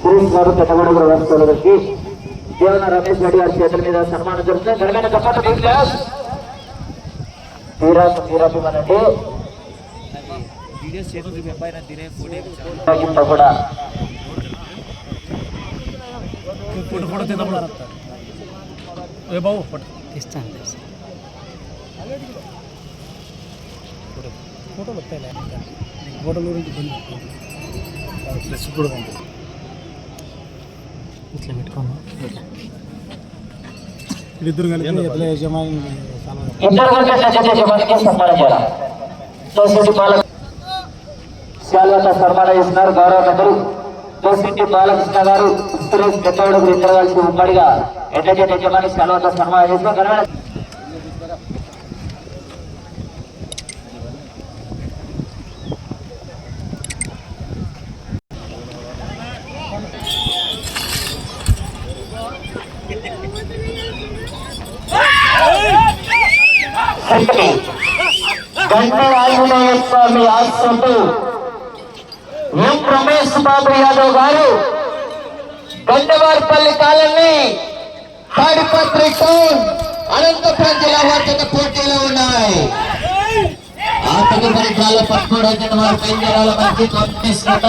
సురేష్ గారు పెద్దగూడెం వ్యవస్థల గారికి దేవన రమేష్ రెడ్డి గారి చేతుల మీద సన్మానం జరుగుతుంది ఘనమైన కప్పట క్లాస్ తీరా తీరాభిమానండి వీడియోస్ చేతులు చూపి అబ్బాయి నా తినే ఫోటో ఇంత కూడా ఫోటో ఫోటో తిన్నప్పుడు ఏ బాబు ఫోటో ఇస్తాను ఫోటోలు వస్తాయి ఫోటోల గురించి ప్లస్ కూడా ఉంది ఇట్లా పెట్టుకోమా? ఇట్లా కలిపి యజమాని ఇద్దరు కలిపి సత్య యజమానికి సన్మానం చేస్తున్నారు గౌరవ పెద్దలు సొసైటీ బాలకృష్ణ గారు సురేష్ పెద్దవాడు ఇద్దరు కలిసి ఉమ్మడిగా ఎంటర్టైన్ యజమాని శాల్వత సన్మానం చేస్తున్నారు ఘనమైన శ్రీ గంట ఆంజనేయ స్వామి ఆశ్రమంతో ఎం రమేష్ బాబు యాదవ్ గారు గండవారిపల్లి కాలనీ తాడిపత్రి టౌన్ అనంతపురం జిల్లా వార్తక పోటీలో ఉన్నాయి. ఆ తదుపరి కాలం పట్టుకోవడానికి వారి పెంజరాల మధ్య కాంపిటీషన్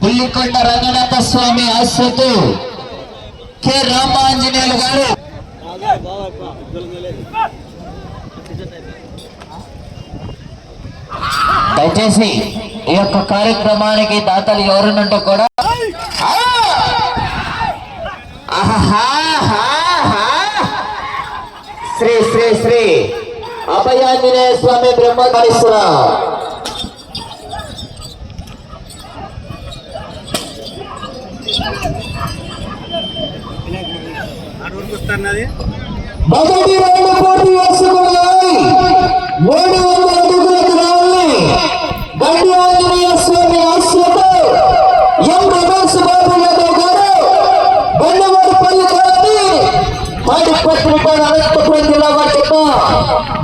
పుల్లికొండ రంగనాథ స్వామి ఆశ్రతు. కె. రామాంజనేయులు గారు. దయచేసి ఈ యొక్క కార్యక్రమానికి దాతలు ఎవరునంటే కూడా! శ్రీ శ్రీ శ్రీ. అభయాంజనేయ స్వామి బ్రహ్మకాళేశ్వర మొదటి రెండు పోటీ వేసుకున్నాయి. మూడు వందల అడుగులకు రావాలి గడ్డి ఆంజనేయ స్వామి ఆశ్రతో ఎం రమేష్ బాబు యాదవ్ గారు బండవారిపల్లి కాలనీ తాడిపత్రిక అనంతపురం జిల్లా వాటిక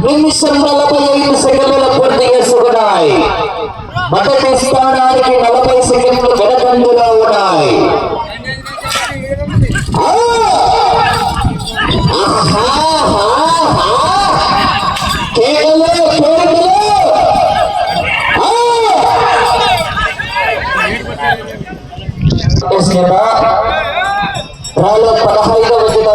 నిమిషం నలభై ఐదు సెకండ్ల పూర్తి చేసుకున్నాయి మొదటి స్థానానికి నలభై సెకండ్లు వెనకండుగా ఉన్నాయి ఆహా. కేకలు కేకలు ఆ! రాలో పదహైదవ జిల్లా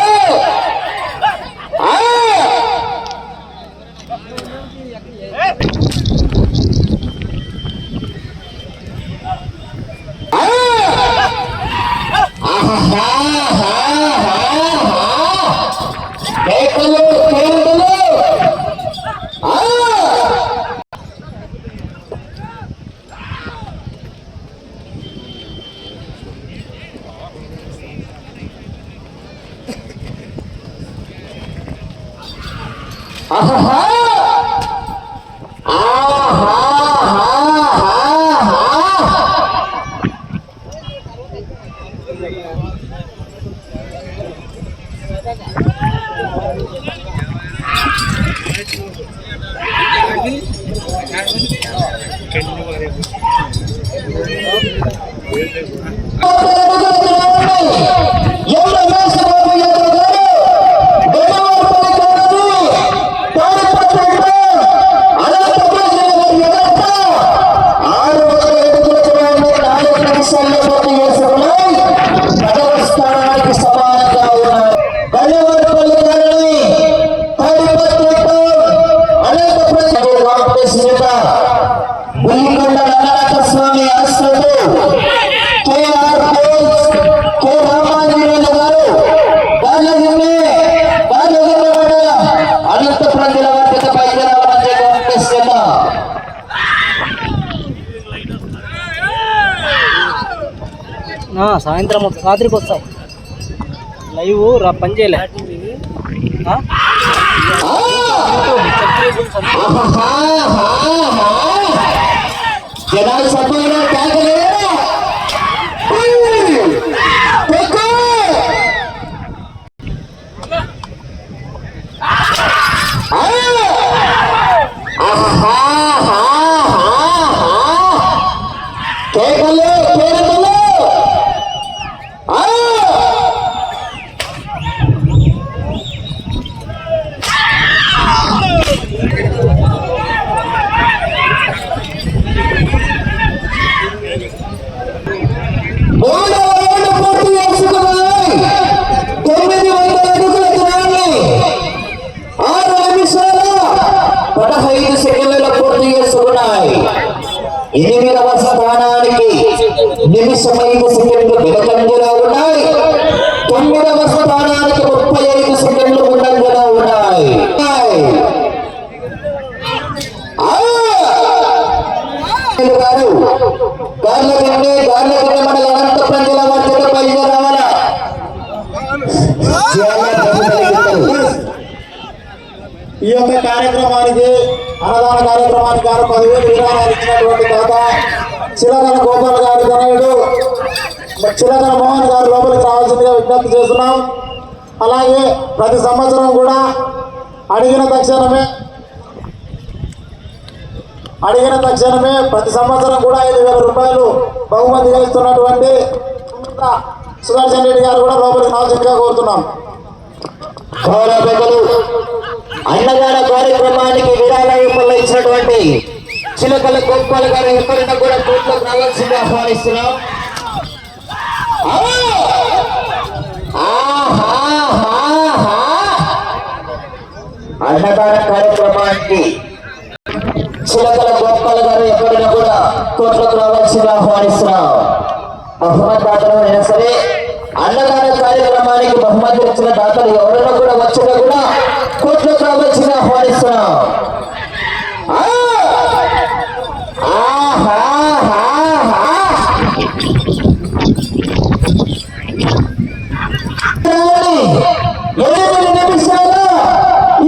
হয় সাল্লাহ సాయంత్రం వస్తా- రాత్రికి వస్తాం. లైవ్ రా పని చేయలే. ఆ? జనాలు సభలో నిమిషం సెకండ్లు వెనకంజలో ఉన్నాయి. తొమ్మిదవ స్థానానికి ముప్పై ఐదు సెకండ్లు ముందంజలో ఉన్నాయి. గారు గార్లగండి గార్లగండి మండల అనంతపురం జిల్లా వారి చేత బయలుదేరి రావాలా? ఈ యొక్క కార్యక్రమానికి అన్నదాన కార్యక్రమానికి గారు పదివేలు విరాళాలు ఇచ్చినటువంటి దాత చిలకల గోపాల్ గారి తనయుడు చిలకల మోహన్ గారు లోపలికి రావాల్సిందిగా విజ్ఞప్తి చేస్తున్నాం. అలాగే ప్రతి సంవత్సరం కూడా అడిగిన తక్షణమే అడిగిన తక్షణమే ప్రతి సంవత్సరం కూడా ఐదు వేల రూపాయలు బహుమతిగా ఇస్తున్నటువంటి సుదర్శన్ రెడ్డి గారు కూడా లోపలికి రావాల్సిందిగా కోరుతున్నాం. గౌరవలు అన్నదాన కార్యక్రమానికి విరాళ ఇచ్చినటువంటి చిలకల గోపాల్ గారు ఎవరైనా కూడా కోర్టులోకి రావాల్సింది ఆహ్వానిస్తున్నాం. అన్నదాన కార్యక్రమానికి చిలకల గోపాల్ గారు ఎవరైనా కూడా కోర్టులోకి రావాల్సింది ఆహ్వానిస్తున్నాం. బహుమతి దాతలు అయినా సరే అన్నదాన కార్యక్రమానికి బహుమతి ఇచ్చిన దాతలు ఎవరైనా కూడా వచ్చినా కూడా కోర్టులోకి రావాల్సింది ఆహ్వానిస్తున్నాం ఆ! ఆహాహాహా! ఎనిమిది నిమిషాలు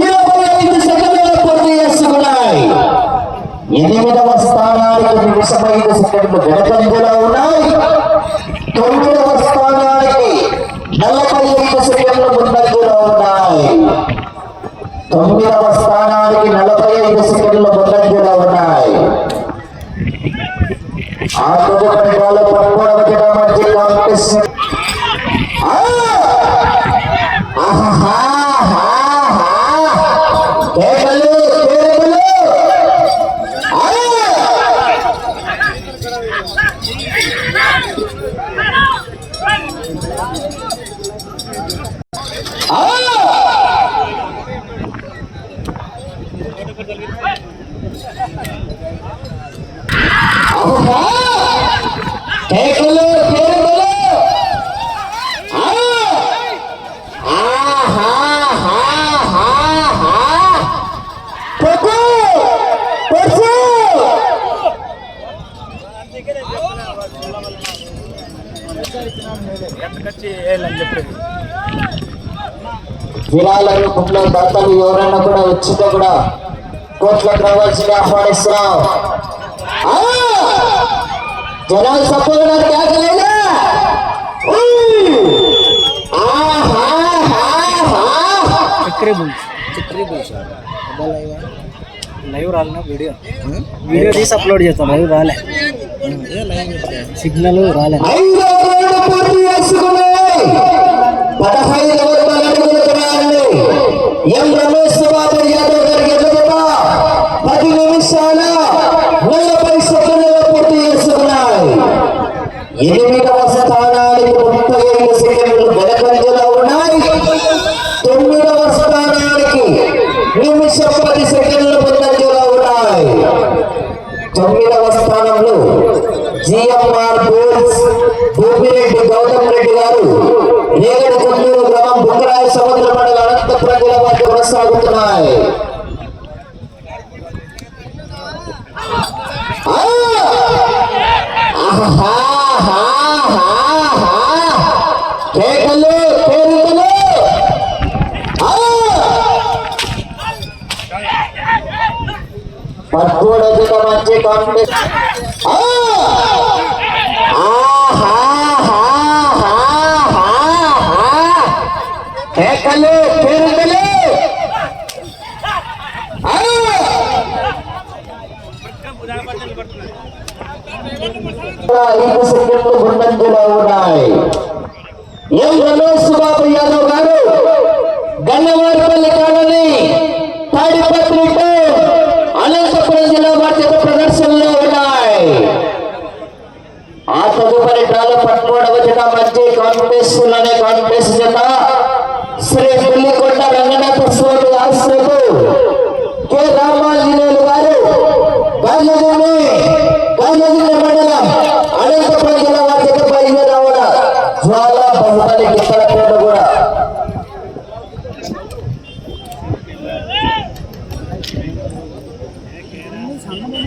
ఇరవై ఐదు సెకండ్లు పూర్తి చేసుకున్నాయి ఎనిమిదవ స్థానానికి నిమిషం ఐదు సెకండ్లు ఉన్న ఉన్నాయి తొమ్మిదవ స్థానానికి నలభై ఐదు సెకండ్లు ముందంజలో ఉన్నాయి తొమ్మిదవ స్థానానికి నలభై ఐదు సెకండ్లు ముందంజలో ఉన్నాయి ఆ తదుపరి వాళ్ళు పదమూడవ జిల్లా మధ్య కాంపిటీషన్ ఆ! ఆహాహాహాహా! కేకలు, కేకలు! ఆ! ఆ! ఆహా! కేకలు, కేకలు! ఆ! ఆహాహాహాహా! కొట్టు! కొట్టు! విరాళ రూపంలో దాతలు ఎవరైనా కూడా వచ్చిందో కూడా కోట్లకు రావాల్సింది ఆహ్వానిస్తున్నాం! జనాలు సపోర్ట్ కేకలేదా లైవ్ రాలిన వీడియో? వీడియో తీసి అప్లోడ్ చేస్తాం లైవ్ రాలే. సిగ్నల్ రాలే ఐదో రౌండ్ పూర్తి చేసుకున్నాయి పదహైదు వందల అడుగుల దూరాన్ని ఎం రమేష్ బాబు యాదవ్ గారికి ఎదురుగా పది నిమిషాల నలభై సెకండ్లలో పూర్తి చేసుకున్నాయి ఎనిమిదవ స్థానానికి ముప్పై ఐదు సెకండ్లు వెనకంజలో ఉన్నాయి తొమ్మిదవ స్థానానికి నిమిషం పది సెకండ్లు ముందంజలో ఉన్నాయి తొమ్మిదవ స్థానంలో జిఎంఆర్ బోర్డ్స్ భూమిరెడ్డి గౌతమ్ రెడ్డి గారు రేగడి కొల్లూరు గ్రామం బుక్కరాయ సముద్ర మండల అనంతపురం జిల్లా వాటి కొనసాగుతున్నాయి ఆ! ఆహాహాహాహా! కేకలు కేరింతలు ఆ! పదమూడవ జత మంచి కాంపిటీషన్ ఆ! ఆహాహాహాహా! కేకలు కేరింతలు ఆ! ఐదు సెకండ్లు ముందంజలో ఉన్నాయి ఎం రమేష్ బాబు యాదవ్ గారు గన్నవారిపల్లి కాలనీ తాడిపత్రి టు అనంతపురం జిల్లా బాధ్యత ప్రదర్శనలో ఉన్నాయి ఆ తదుపరి డ్రాల పదమూడవ జత మధ్య కాంపిటీషన్ అనే కాంపిటీషన్ జత శ్రీ పుల్లికొండ రంగనాథ స్వామి ఆశ్రము కె రామాంజనేయులు గారు గాంధీని గాంధీ మండలం అనంతపురం జిల్లా వారి బహుమతి గిత్తల పేరు కూడా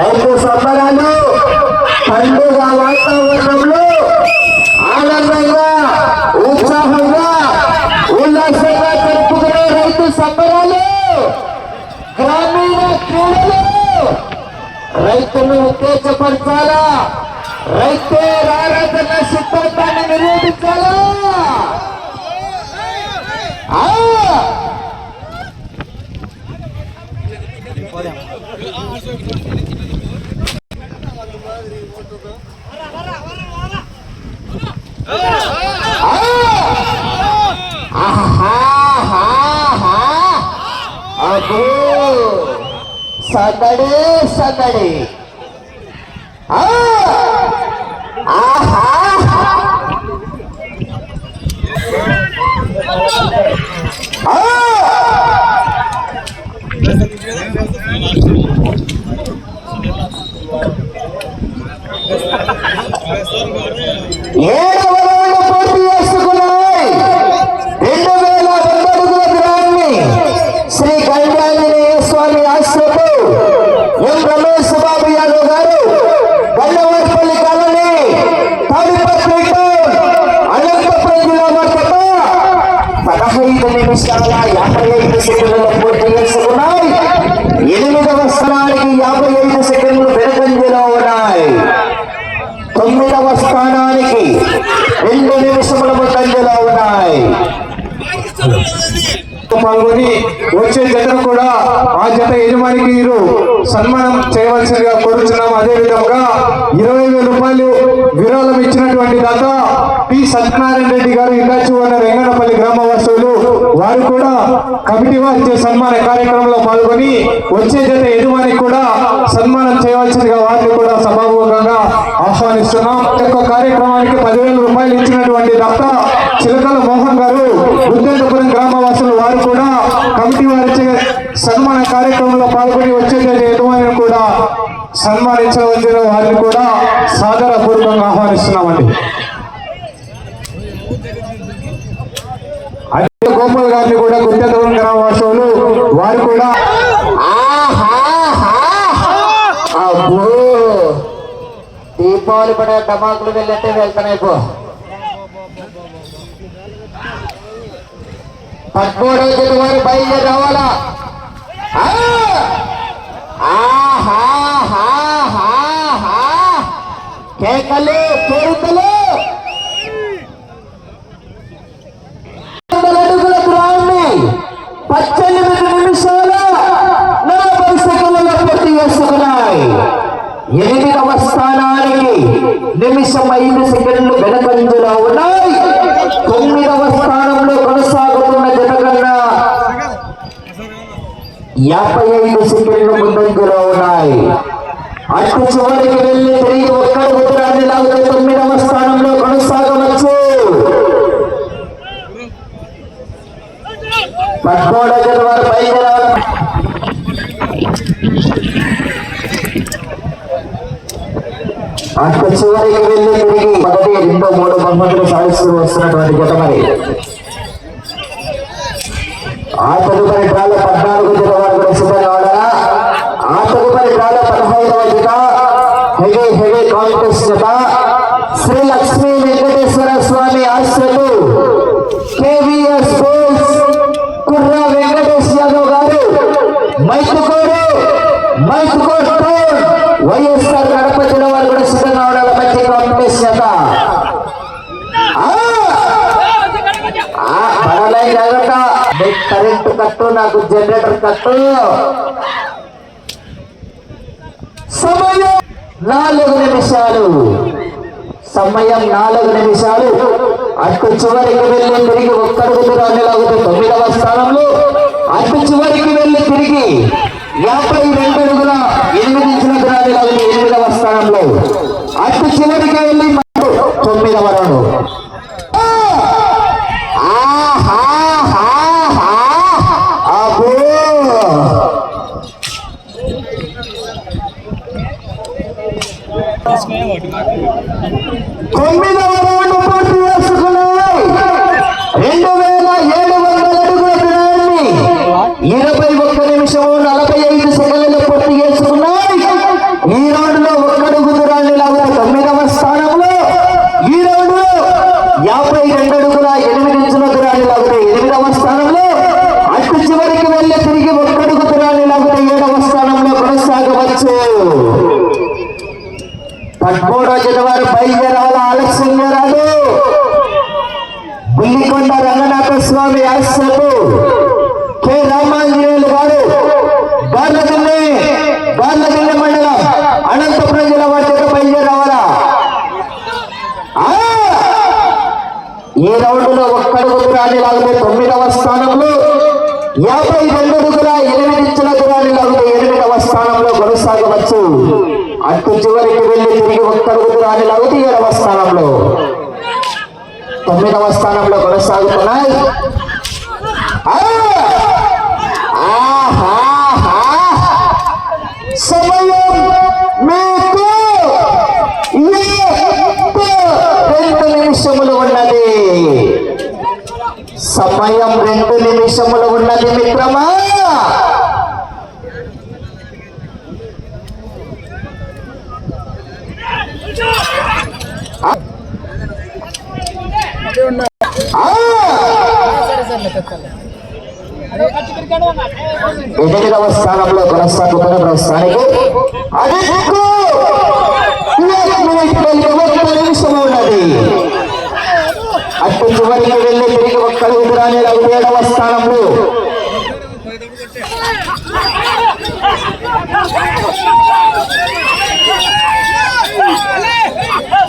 రైతు సంబరాలు పండుగ వాతావరణంలో ఆనందంగా ఉత్సాహంగా ఉల్లాసంగా జరుపుకునే రైతు సంబరాలు గ్రామీణ క్రీడలు. రైతులు ఉత్తేజపరచాలా? రైతే రారాజన్న సిద్ధాంతాన్ని నిరూపించాలా ఆ! ఆహాహాహా. అబ్బో సందడి సందడి ఆహా ఏడవ రౌండ్ పూర్తి చేసుకున్నాయి రెండు వేల వెంబడుగుల గ్రాన్ని శ్రీ కళ్యాణేయ స్వామి ఆశ్రమం ఎం రమేష్ బాబు యాదవ్ గారు గల్లవారిపల్లి కాలనీ తాడిపత్రి టౌన్ అనంతపురం జిల్లా మార్కెట్ పదహైదు నిమిషాల యాభై ఐదు సెకండ్ల పూర్తి చేసుకున్నాయి ఎనిమిదవ స్థానానికి యాభై ఐదు సెకండ్లు వెనుకంజలో ఉన్నాయి. తొమ్మిదవ స్థానానికి రెండు నిమిషముల ముందంజలో ఉన్నాయి పాల్గొని వచ్చే జతను కూడా ఆ జత యజమానికి మీరు సన్మానం చేయవలసిందిగా కోరుతున్నాం అదే విధంగా ఇరవై వేల రూపాయలు విరాళం ఇచ్చినటువంటి దాకా పి సత్యనారాయణ రెడ్డి గారు ఇందాచి ఉన్న రంగనపల్లి గ్రామ వాసులు వారు కూడా కమిటీ వారి సన్మాన కార్యక్రమంలో పాల్గొని వచ్చే జత యజమానికి కూడా సన్మానం చేయవలసిందిగా వారిని కూడా సభాముఖంగా ఆహ్వానిస్తున్నాం. ఈ యొక్క కార్యక్రమానికి పదివేల రూపాయలు ఇచ్చినటువంటి దాత చిలకల మోహన్ గారు బుద్ధేంద్రపురం గ్రామవాసులు వారు కూడా కమిటీ వారిచే సన్మాన కార్యక్రమంలో పాల్గొని వచ్చే యజమాని కూడా సన్మానించవలసిన వారిని కూడా సాదర పూర్వకంగా ఆహ్వానిస్తున్నామండి. అదే గారిని కూడా గుత్తేంద్రపురం గ్రామవాసులు వారు కూడా దీపావళి పడే టమాకులు వెళ్ళట్టే వెళ్తున్నాయి పో. పద్మూడవ జత వారు బయలుదేరి రావాలా? కేకలు కోరుతలు పద్దెనిమిది నిమిషాల నలభై సెకండ్ల పూర్తి చేసుకున్నాయి. ఎనిమిదవ స్థానానికి నిమిషం ఐదు సెకండ్లు వెనకంజలో ఉన్నాయి. తొమ్మిదవ స్థానంలో కొనసాగుతున్న జనగణన యాభై ఐదు సెకండ్లు ముందంజలో ఉన్నాయి. అటు చివరికి వెళ్ళి తిరిగి ఒక్కడ ఉత్తరాన్ని లాగితే తొమ్మిదవ స్థానంలో పదమూడవ జత వారు బయలుదేరాలి అటు చివరికి వెళ్ళి తిరిగి మొదటి రెండో మూడు బహుమతులు సాధిస్తూ వస్తున్నటువంటి జత మరి. ఆ తదుపరి డ్రాలో పద్నాలుగు జత కరెంటు కట్టు నాకు జనరేటర్ కట్టు. సమయం నాలుగు నిమిషాలు. సమయం నాలుగు నిమిషాలు. అటు చివరికి వెళ్ళి తిరిగి ఒక్కడుగుతూ అనేలాగుతూ తొమ్మిదవ స్థానంలో. అటు చివరికి వెళ్ళి తిరిగి యాభై రెండు అడుగుల ఎనిమిది ఇచ్చిన రానిలాగుతూ ఎనిమిదవ స్థానంలో. 国民。సమయం రెండు నిమిషములు Vamos para o segundo.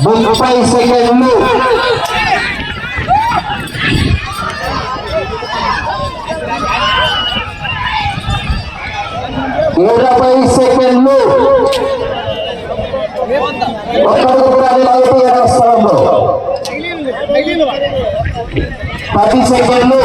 Vamos para o segundo. Vamos para o segundo. Party से कर लो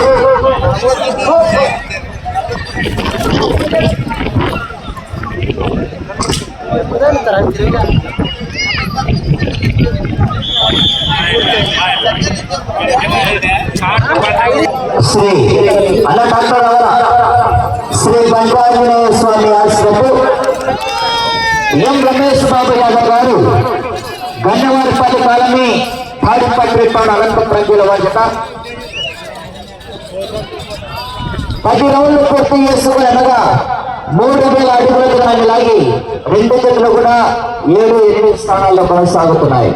श्री अन्न डॉक्टर श्री ಬಂಗಾರನ ಸ್ವಾಮಿ ಆಶ್ರಮಕ್ಕೆ ಎಂ ರಮೇಶ್ ಬಾಬು ಯಾದವ್ గారు గన్నవారిపల్లి కాలనీ పాడిపత్రిపాడు అనంతపురం జిల్లా వారి పది రౌండ్లు పూర్తి చేసుకుని అనగా మూడు వేల అడుగులకు దాన్ని లాగి రెండు జట్లు కూడా ఏడు ఎనిమిది స్థానాల్లో కొనసాగుతున్నాయి.